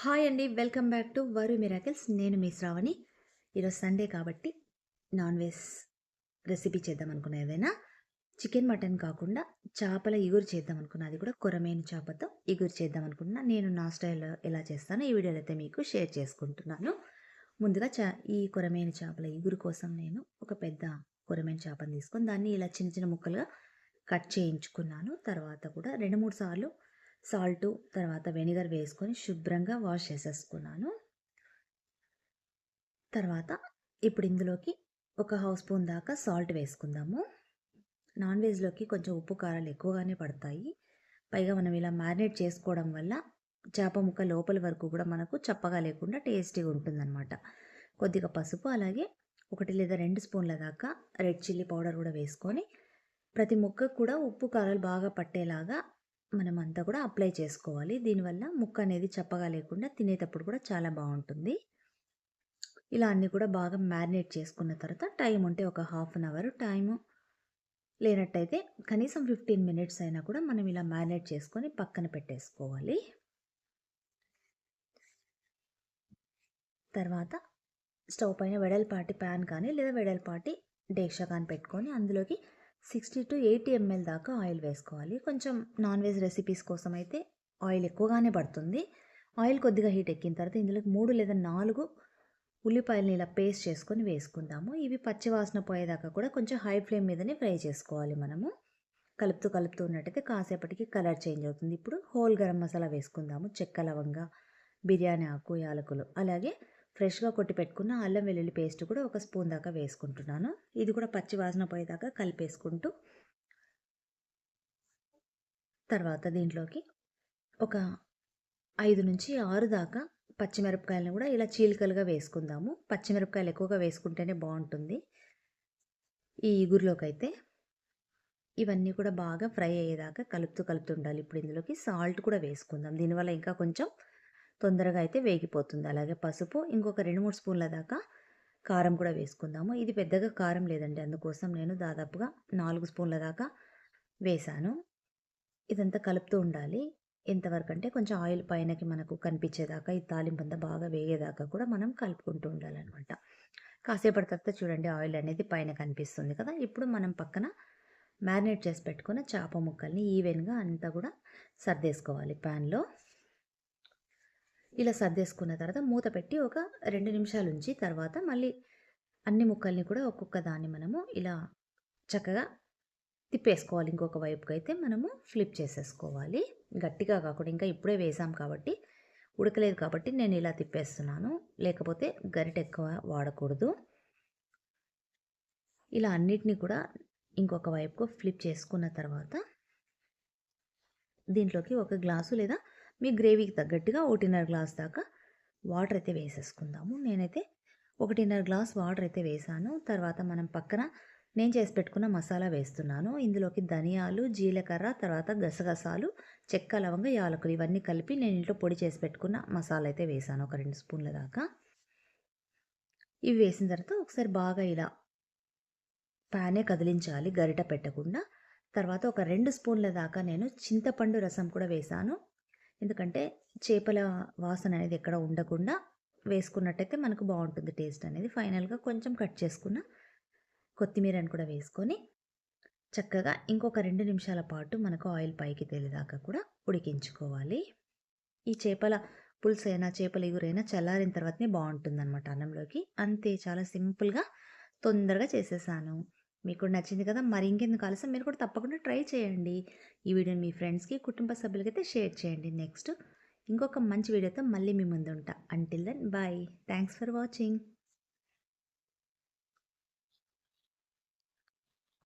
Hi అండి welcome back to Varu miracles. నేను మీ శ్రావణి. ఈరోజు సండే కాబట్టి నాన్ వెజ్ రెసిపీ చేద్దాం అనుకున్నా ఏదైనా. చికెన్ మటన్ కాకుండా చేపల ఇగురు చేద్దాం అనుకున్నా అది కూడా కొరమైన చేపతో ఇగురు చేద్దాం అనుకున్నా. నేను నా స్టైల్లో ఎలా చేస్తానో ఈ వీడియోలో అయితే మీకు షేర్ చేసుకుంటున్నాను. ముందుగా చా ఈ కొరమైన చేపల ఇగురు కోసం నేను ఒక పెద్ద కొరమైన చేపను తీసుకొని దాన్ని ఇలా చిన్న చిన్న ముక్కలుగా కట్ చేయించుకున్నాను. తర్వాత కూడా రెండు మూడు సార్లు సాల్ట్ తర్వాత వెనిగర్ వేసుకొని శుభ్రంగా వాష్ చేసేసుకున్నాను. తర్వాత ఇప్పుడు ఇందులోకి ఒక హాఫ్ స్పూన్ దాకా సాల్ట్ వేసుకుందాము. నాన్ వెజ్లోకి కొంచెం ఉప్పు కారాలు ఎక్కువగానే పడతాయి. పైగా మనం ఇలా మ్యారినేట్ చేసుకోవడం వల్ల చేప ముక్క లోపల వరకు కూడా మనకు చప్పగా లేకుండా టేస్టీగా ఉంటుందన్నమాట. కొద్దిగా పసుపు అలాగే ఒకటి లేదా రెండు స్పూన్ల దాకా రెడ్ చిల్లీ పౌడర్ కూడా వేసుకొని ప్రతి ముక్కకు కూడా ఉప్పు కారాలు బాగా పట్టేలాగా మనం అంతా కూడా అప్లై చేసుకోవాలి. దీనివల్ల ముక్క అనేది చప్పగా లేకుండా తినేటప్పుడు కూడా చాలా బాగుంటుంది. ఇలా అన్నీ కూడా బాగా మ్యారినేట్ చేసుకున్న తర్వాత టైం ఉంటే ఒక హాఫ్ అన్ అవర్ టైము లేనట్టయితే కనీసం ఫిఫ్టీన్ మినిట్స్ అయినా కూడా మనం ఇలా మ్యారినేట్ చేసుకొని పక్కన పెట్టేసుకోవాలి. తర్వాత స్టవ్ పైన వెడల్పాటి ప్యాన్ కానీ లేదా వెడల్పాటి డేక్షా కానీ పెట్టుకొని అందులోకి సిక్స్టీ టు ఎయిటీ ఎంఎల్ దాకా ఆయిల్ వేసుకోవాలి. కొంచెం నాన్ వెజ్ రెసిపీస్ కోసం అయితే ఆయిల్ ఎక్కువగానే పడుతుంది. ఆయిల్ కొద్దిగా హీట్ ఎక్కిన తర్వాత ఇందులోకి మూడు లేదా నాలుగు ఉల్లిపాయలని ఇలా పేస్ట్ చేసుకొని వేసుకుందాము. ఇవి పచ్చివాసన పోయేదాకా కూడా కొంచెం హై ఫ్లేమ్ మీదనే ఫ్రై చేసుకోవాలి మనము. కలుపుతూ కలుపుతూ ఉన్నట్టయితే కాసేపటికి కలర్ చేంజ్ అవుతుంది. ఇప్పుడు హోల్ గరం మసాలా వేసుకుందాము. చెక్క లవంగా బిర్యానీ ఆకు యాలకులు. అలాగే ఫ్రెష్గా కొట్టి పెట్టుకున్న అల్లం వెల్లుల్లి పేస్ట్ కూడా ఒక స్పూన్ దాకా వేసుకుంటున్నాను. ఇది కూడా పచ్చి వాసన పోయేదాకా కలిపేసుకుంటూ తర్వాత దీంట్లోకి ఒక ఐదు నుంచి ఆరు దాకా పచ్చిమిరపకాయలను కూడా ఇలా చీలికలుగా వేసుకుందాము. పచ్చిమిరపకాయలు ఎక్కువగా వేసుకుంటేనే బాగుంటుంది. ఈ ఇగురులోకి అయితే ఇవన్నీ కూడా బాగా ఫ్రై అయ్యేదాకా కలుపుతూ కలుపుతూ ఉండాలి. ఇప్పుడు ఇందులోకి సాల్ట్ కూడా వేసుకుందాం. దీనివల్ల ఇంకా కొంచెం తొందరగా అయితే వేగిపోతుంది. అలాగే పసుపు ఇంకొక రెండు మూడు స్పూన్ల దాకా కారం కూడా వేసుకుందాము. ఇది పెద్దగా కారం లేదండి. అందుకోసం నేను దాదాపుగా నాలుగు స్పూన్ల దాకా వేశాను. ఇదంతా కలుపుతూ ఉండాలి. ఎంతవరకు అంటే కొంచెం ఆయిల్ పైనకి మనకు కనిపించేదాకా ఈ తాలింపు అంతా బాగా వేగేదాకా కూడా మనం కలుపుకుంటూ ఉండాలన్నమాట. కాసేపటి తర్వాత చూడండి ఆయిల్ అనేది పైన కనిపిస్తుంది కదా. ఇప్పుడు మనం పక్కన మ్యారినేట్ చేసి పెట్టుకున్న చేప ముక్కల్ని ఈవెన్గా అంతా కూడా సర్దేసుకోవాలి. ప్యాన్లో ఇలా సర్దేసుకున్న తర్వాత మూత పెట్టి ఒక రెండు నిమిషాలు ఉంచి తర్వాత మళ్ళీ అన్ని ముక్కల్ని కూడా ఒక్కొక్క దాన్ని మనము ఇలా చక్కగా తిప్పేసుకోవాలి. ఇంకొక వైపుకి అయితే మనము ఫ్లిప్ చేసేసుకోవాలి. గట్టిగా కాకుండా ఇంకా ఇప్పుడే వేసాం కాబట్టి ఉడకలేదు కాబట్టి నేను ఇలా తిప్పేస్తున్నాను. లేకపోతే గరిట ఎక్కువ వాడకూడదు. ఇలా అన్నిటినీ కూడా ఇంకొక వైపుకు ఫ్లిప్ చేసుకున్న తర్వాత దీంట్లోకి ఒక గ్లాసు లేదా మీ గ్రేవీకి తగ్గట్టుగా ఒకటిన్నర గ్లాస్ దాకా వాటర్ అయితే వేసేసుకుందాము. నేనైతే ఒకటిన్నర గ్లాస్ వాటర్ అయితే వేసాను. తర్వాత మనం పక్కన నేను చేసి పెట్టుకున్న మసాలా వేస్తున్నాను. ఇందులోకి ధనియాలు జీలకర్ర తర్వాత గసగసాలు చెక్క లవంగ యాలకులు ఇవన్నీ కలిపి నేను ఇంట్లో పొడి చేసి పెట్టుకున్న మసాలా అయితే వేసాను. ఒక రెండు స్పూన్ల దాకా. ఇవి వేసిన తర్వాత ఒకసారి బాగా ఇలా ప్యానే కదిలించాలి గరిట పెట్టకుండా. తర్వాత ఒక రెండు స్పూన్ల దాకా నేను చింతపండు రసం కూడా వేసాను. ఎందుకంటే చేపల వాసన అనేది ఎక్కడ ఉండకుండా వేసుకున్నట్టయితే మనకు బాగుంటుంది టేస్ట్ అనేది. ఫైనల్గా కొంచెం కట్ చేసుకున్న కొత్తిమీరని కూడా వేసుకొని చక్కగా ఇంకొక రెండు నిమిషాల పాటు మనకు ఆయిల్ పైకి తేలేదాకా కూడా ఉడికించుకోవాలి. ఈ చేపల పులుసు అయినా చేపల ఎగురైనా చల్లారిన తర్వాతనే బాగుంటుంది అన్నంలోకి. అంతే చాలా సింపుల్గా తొందరగా చేసేసాను. మీకు నచ్చింది కదా మరి ఇంకెందుకు ఆలస్యం? మీరు కూడా తప్పకుండా ట్రై చేయండి. ఈ వీడియోని మీ ఫ్రెండ్స్కి కుటుంబ సభ్యులకి అయితే షేర్ చేయండి. నెక్స్ట్ ఇంకొక మంచి వీడియోతో మళ్ళీ మీ ముందు ఉంటా until then bye thanks for watching